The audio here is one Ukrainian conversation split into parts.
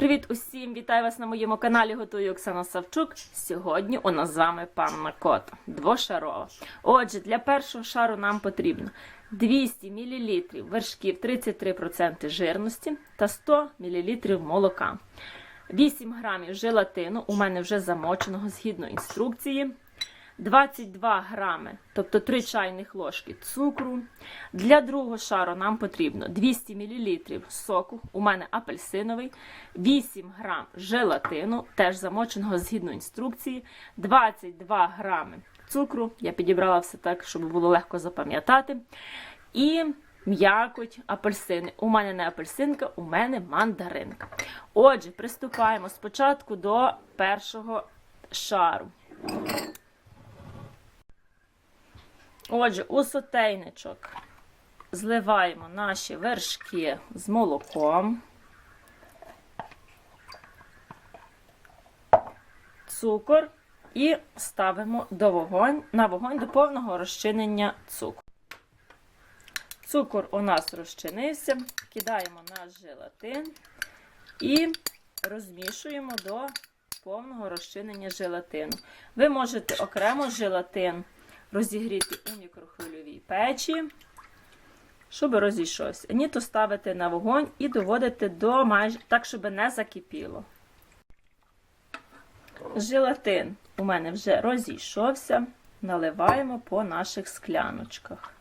Привіт усім! Вітаю вас на моєму каналі. Готую Оксана Савчук. Сьогодні у нас з вами панна кота двошарова. Отже, для першого шару нам потрібно 200 мл вершків 33% жирності та 100 мл молока. 8 грамів желатину у мене вже замоченого згідно інструкції. 22 грами, тобто 3 чайних ложки цукру. Для другого шару нам потрібно 200 мл соку, у мене апельсиновий, 8 грам желатину, теж замоченого згідно інструкції, 22 грами цукру. Я підібрала все так, щоб було легко запам'ятати. І м'якоть апельсини. У мене не апельсинка, у мене мандаринка. Отже, приступаємо спочатку до першого шару. Отже, у сотейничок зливаємо наші вершки з молоком, цукор і ставимо до вогонь, на вогонь до повного розчинення цукру. Цукор у нас розчинився, кидаємо наш желатин і розмішуємо до повного розчинення желатину. Ви можете окремо желатин розігріти у мікрохвильовій печі, щоб розійшовся. Ні, то ставити на вогонь і доводити до майже так, щоб не закипіло. Желатин у мене вже розійшовся, наливаємо по наших скляночках.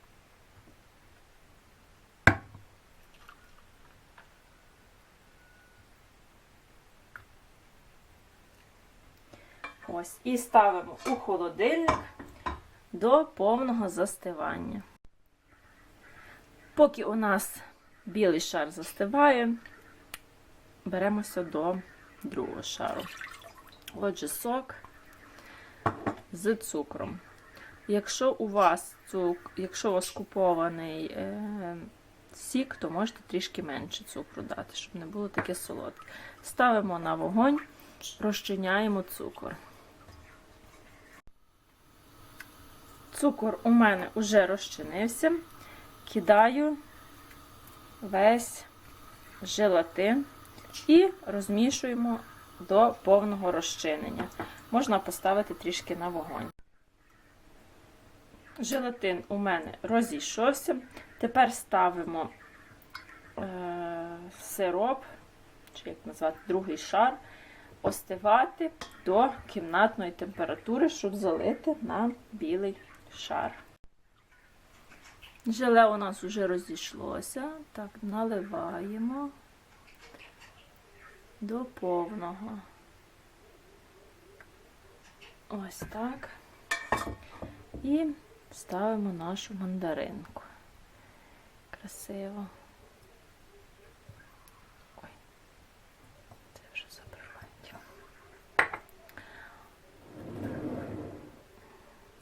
Ось, і ставимо у холодильник до повного застивання. Поки у нас білий шар застиває, беремося до другого шару. Отже, сок з цукром. Якщо у вас цук, якщо у вас купований е, сік, то можете трішки менше цукру дати, щоб не було таке солодке. Ставимо на вогонь, розчиняємо цукор. Цукор у мене вже розчинився. Кидаю весь желатин і розмішуємо до повного розчинення. Можна поставити трішки на вогонь. Желатин у мене розійшовся. Тепер ставимо е, сироп, чи як назвати, другий шар, остивати до кімнатної температури, щоб залити на білий шар. Желе у нас вже розійшлося. Так, наливаємо до повного. Ось так. І ставимо нашу мандаринку. Красиво.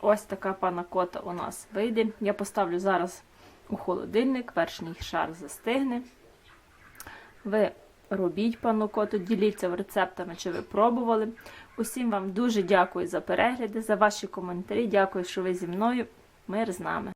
Ось така панакота у нас вийде. Я поставлю зараз у холодильник, верхній шар застигне. Ви робіть панакоту, діліться рецептами, чи ви пробували. Усім вам дуже дякую за перегляди, за ваші коментарі. Дякую, що ви зі мною. Мир з нами.